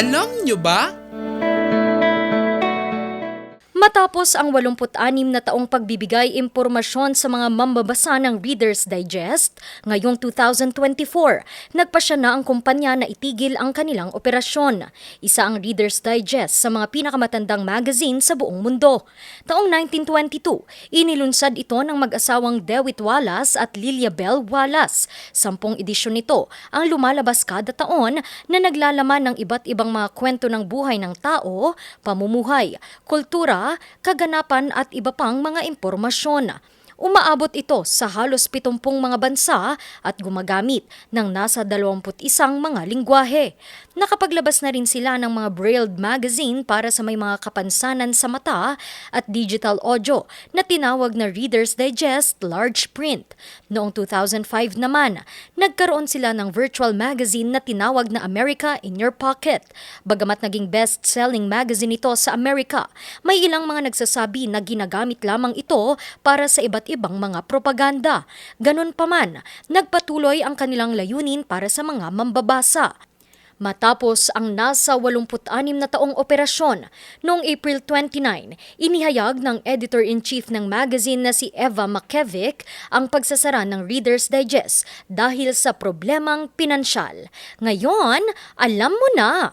Alam nyo ba? Matapos ang 86 na taong pagbibigay impormasyon sa mga mambabasa ng Reader's Digest, ngayong 2024, nagpa siya na ang kumpanya na itigil ang kanilang operasyon. Isa ang Reader's Digest sa mga pinakamatandang magazine sa buong mundo. Taong 1922, inilunsad ito ng mag-asawang Dewitt Wallace at Lilia Bell Wallace. Sampung edisyon nito ang lumalabas kada taon na naglalaman ng iba't ibang mga kwento ng buhay ng tao, pamumuhay, kultura, kaganapan at iba pang mga impormasyon. Umaabot ito sa halos 70 mga bansa at gumagamit ng nasa 21 mga lingwahe. Nakapaglabas na rin sila ng mga brailled magazine para sa may mga kapansanan sa mata at digital audio na tinawag na Reader's Digest Large Print. Noong 2005 naman, nagkaroon sila ng virtual magazine na tinawag na America in Your Pocket. Bagamat naging best-selling magazine ito sa Amerika, may ilang mga nagsasabi na ginagamit lamang ito para sa iba't ibang mga propaganda. Ganon pa man, nagpatuloy ang kanilang layunin para sa mga mambabasa. Matapos ang nasa 86 na taong operasyon, noong April 29, inihayag ng editor-in-chief ng magazine na si Eva Makevic ang pagsasara ng Reader's Digest dahil sa problemang pinansyal. Ngayon, alam mo na!